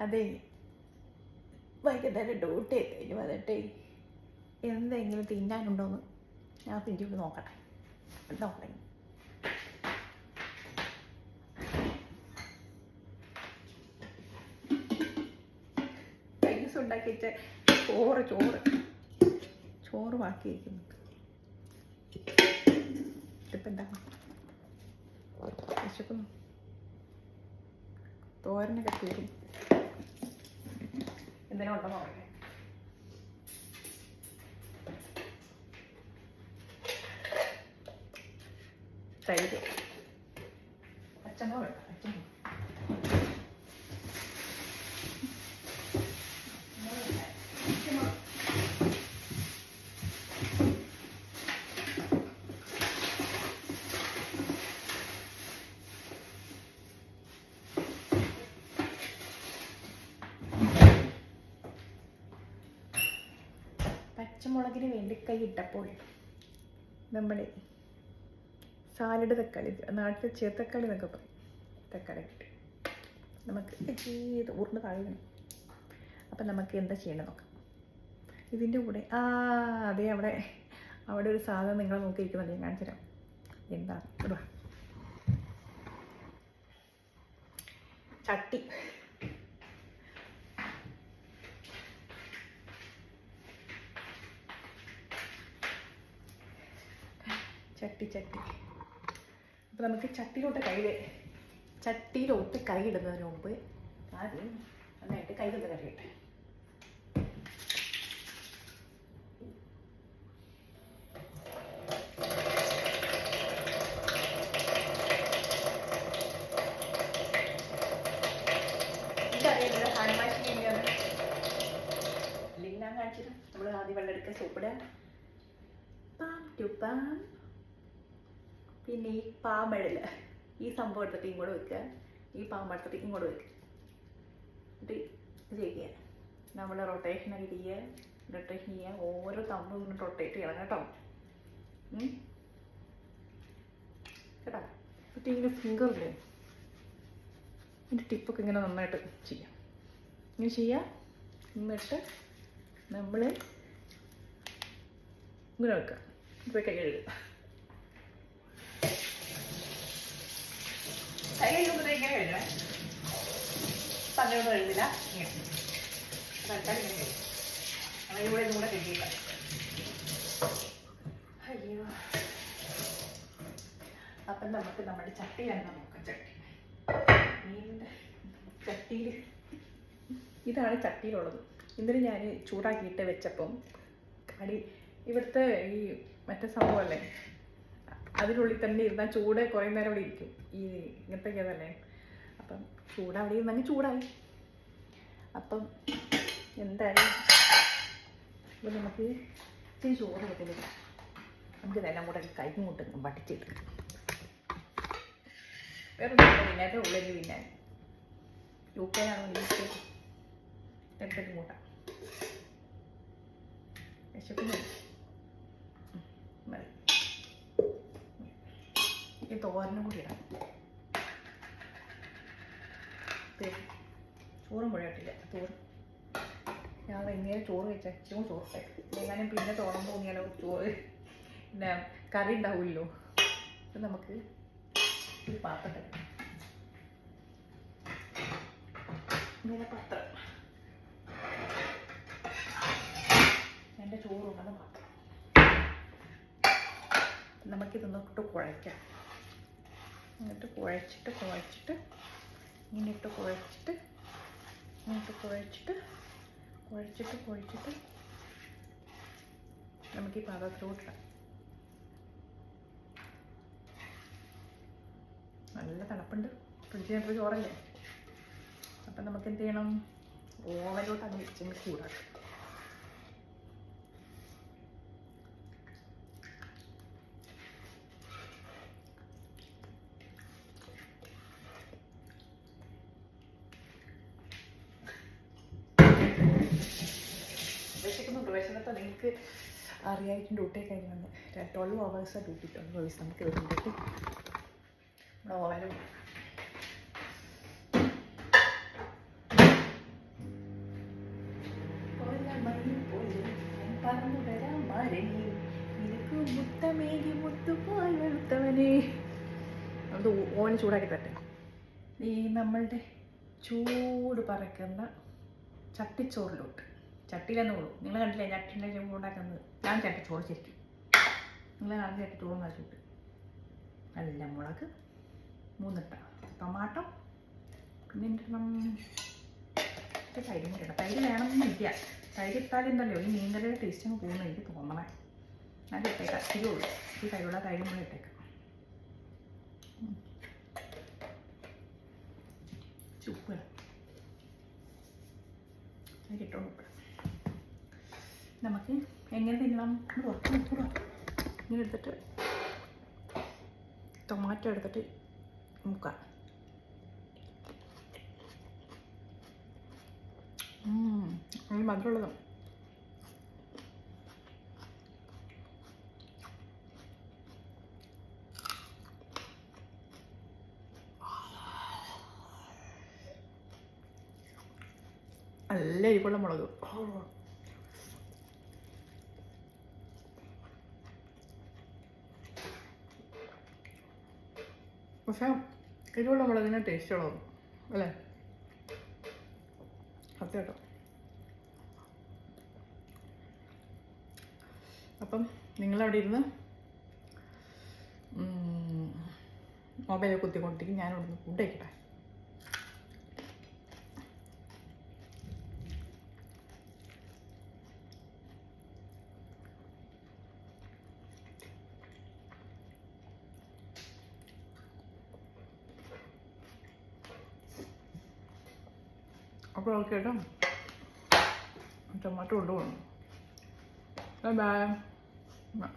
അതെ. വൈകുന്നേരം ഡ്യൂട്ടി കഴിഞ്ഞ് വന്നിട്ടേ എന്തെങ്കിലും തിന്നാനുണ്ടോന്ന് ഞാൻ തിരിച്ചു നോക്കട്ടെ. നോക്കട്ടെ ഉണ്ടാക്കി ചോറ് ചോറ്. ചോറ് ബാക്കി വയ്ക്കുന്നു ഇതിപ്പോൾ എന്താ? വിശക്കുന്നു. തോരനൊക്കെ തീരും. എന്തെങ്കിലും ഉണ്ടോ നോക്കട്ടെ തൈര്. പച്ചമുളക് ഇടാം, പച്ചമുളക്. മുളക് ഇടാം, പച്ചമുളക്. പച്ചമുളകിന് വേണ്ടി കൈയിട്ടപ്പോൾ നമ്മൾ സാലഡ് തക്കാളി നാട്ടിൽ ചേത്തക്കാളി എന്നൊക്കെ പറയും. തക്കാളി കിട്ടി നമുക്ക് ചെയ്ത് ഉരുണ്ട് താഴെ അപ്പം നമുക്ക് എന്താ ചെയ്യേണ്ടത് നോക്കാം. ഇതിന്റെ കൂടെ ആ അതെ അവിടെ അവിടെ ഒരു സാധനം നിങ്ങൾ നോക്കിയിരിക്കുന്നത് ഞാൻ കാണിച്ചു തരാം എന്താ ചട്ടി. ചട്ടി ചട്ടി. അപ്പോൾ നമുക്ക് ചട്ടിയിലോട്ട് കൈ ചട്ടിയിലോട്ട് കൈ ഇടുന്നതിന് മുമ്പ് ആദ്യം നന്നായിട്ട് കൈ ചെയ്യുന്നത് അല്ലെങ്കിൽ കാണിച്ചിട്ട് നമ്മൾ ആദ്യം വെള്ളം എടുക്കുക സോപ്പിടുക പാം ടു പാം പിന്നെ ഈ പാമ്പഴൽ ഈ സംഭവം എടുത്തിട്ട് ഇങ്ങോട്ട് വെക്കുക. ഈ പാമ്പ് എടുത്തിട്ട് ഇങ്ങോട്ട് വെക്കുക. എന്നിട്ട് ചെയ്യുക. നമ്മൾ റൊട്ടേഷൻ ചെയ്യുക. റൊട്ടേഷൻ ചെയ്യുക. ഓരോ തമ്പ് ഇങ്ങനെ റൊട്ടേറ്റ് ചെയ്യണം കേട്ടോ. കേട്ടോ? എന്നിട്ട് ഇങ്ങനെ ഫിംഗറില്ലേ അതിന്റെ ടിപ്പൊക്കെ ഇങ്ങനെ നന്നായിട്ട് ചെയ്യാം ഇങ്ങനെ ചെയ്യുക. എന്നിട്ട് നമ്മൾ ഇങ്ങനെ വെക്കുക. ഇപ്പോൾ കൈ കഴുകുക. കൈ ഇവിടെ അയ്യോ. അപ്പം നമുക്ക് നമ്മുടെ ചട്ടി തന്നെ നോക്കാം. ചട്ടി. ചട്ടിയിൽ ചട്ടിയിൽ. ഇതാണ് ചട്ടിയിലുള്ളത്. ഇന്നലെ ഞാൻ ചൂടാക്കിയിട്ട് വെച്ചപ്പം കടി ഇവിടുത്തെ ഈ മറ്റേ സംഭവമല്ലേ അതിനുള്ളിൽ തന്നെ ഇരുന്നാൽ ചൂട് കുറേ നേരം അവിടെ ഇരിക്കും. ഈ ഇങ്ങനത്തെ തന്നെ. അപ്പം ചൂട് അവിടെ ഇരുന്നെങ്കിൽ ചൂടായി. അപ്പം എന്തായാലും ഇപ്പം നമുക്ക് ഇച്ചിരി ചോറ് കിട്ടുന്നില്ല നമുക്ക് ഇതെല്ലാം കൂടെ കൈക്കും കൊണ്ട് വടിച്ചെടുക്കാം വേറെ പിന്നെ ഉള്ളിൽ പിന്നെ. യു കെ ആണോ എടുത്തിട്ട് കൂട്ടാം. വിശക്കുന്നു തോരനും കൂടി ഇടാം. ചോറും മുഴയിട്ടില്ല ചോറ്. ഞാൻ എങ്ങനെ ചോറ് വെച്ചാൽ ഇച്ചിരി ചോറ് എങ്ങാനും പിന്നെ തോന്നാൻ തോന്നിയാലോ ചോറ്. പിന്നെ കറി ഉണ്ടാവില്ലല്ലോ ഇത് നമുക്ക് ഒരു പാത്രം ഇങ്ങനെ പാത്രം. എന്റെ ചോറുണ്ടെന്ന പാത്രം നമുക്കിതൊന്നിട്ട് കുഴയ്ക്കാം. എന്നിട്ട് കുഴച്ചിട്ട് കുഴച്ചിട്ട് ഇങ്ങനെ ഇട്ട് കുഴച്ചിട്ട് ഇങ്ങോട്ട് കുഴച്ചിട്ട് കുഴച്ചിട്ട് കുഴച്ചിട്ട് നമുക്ക് ഈ പാത്രത്തിലോട്ടിടാം. നല്ല തണുപ്പുണ്ട്. ഫ്രിഡ്ജിനകത്ത് ചോറല്ലേ? അപ്പം നമുക്ക് എന്ത് ചെയ്യണം? ഓവനിലോട്ട് അത് വെച്ച് ചൂടാക്കാം വിശന്നപ്പോൾ നിങ്ങൾക്ക് അറിയായിട്ട് ഡ്യൂട്ടി കഴിഞ്ഞ് വന്ന് ട്വൽവ് അവേഴ്സാണ് ഡ്യൂട്ടി ട്വൽവ് അവേഴ്സ് നമുക്ക് വരുന്നുണ്ട് നമ്മുടെ ഓവനും. പറന്നു ചൂടാക്കി തട്ടെ ഈ നമ്മളുടെ ചൂട് പറക്കുന്ന ചട്ടിച്ചോറിലോട്ട്. ചട്ടിയിലെന്ന് ഉള്ളൂ നിങ്ങൾ കണ്ടില്ലേ ചട്ടിന്റെ ചോറ് ഉണ്ടാക്കുന്നത്? ഞാൻ ചട്ടിച്ചോറ് ശരിക്കും. നിങ്ങൾ ചട്ടി ചോറ് നശിട്ട് നല്ല മുളക് മൂന്നിട്ട ടൊമാറ്റോ പിന്നെ ഇത് തൈര് കൂടി ഇല്ല തൈര് വേണമെന്നില്ല തൈര് ഇട്ടാലെന്തല്ലോ ഈ മീൻകറിയുടെ ടേസ്റ്റ് അങ്ങ് പോകുന്നു എനിക്ക് തോന്നണേ. ഞാൻ ഇട്ടേക്കാം. ഇതേ ഉള്ളൂ. ഈ തൈരുള്ള തൈരും കൂടെ ഇട്ടേക്കാം. ചുപ്പ് തൈര് ഇട്ടോണ്ട് നമുക്ക് എങ്ങനെ തിന്നണം. ഇങ്ങനെ എടുത്തിട്ട് ടൊമാറ്റോ എടുത്തിട്ട് മുക്കാം. അതിന് മധുരമുള്ളതും. നല്ല ഇരിപ്പുള്ള മുളക്. പക്ഷെ എരിവുള്ള മുളകിന് ടേസ്റ്റ് ഉള്ളതും. അല്ലേ? സത്യമായിട്ടോ അപ്പം നിങ്ങളവിടെ ഇരുന്ന് മൊബൈലിൽ കുത്തിക്കൊണ്ടിരിക്കും. ഞാൻ ഇവിടുന്ന് ഫുഡ് കഴിക്കട്ടെ. അപ്പോൾ ഓക്കെ കേട്ടോ. ടൊമാറ്റോ കൊണ്ടുപോകണം ബൈ.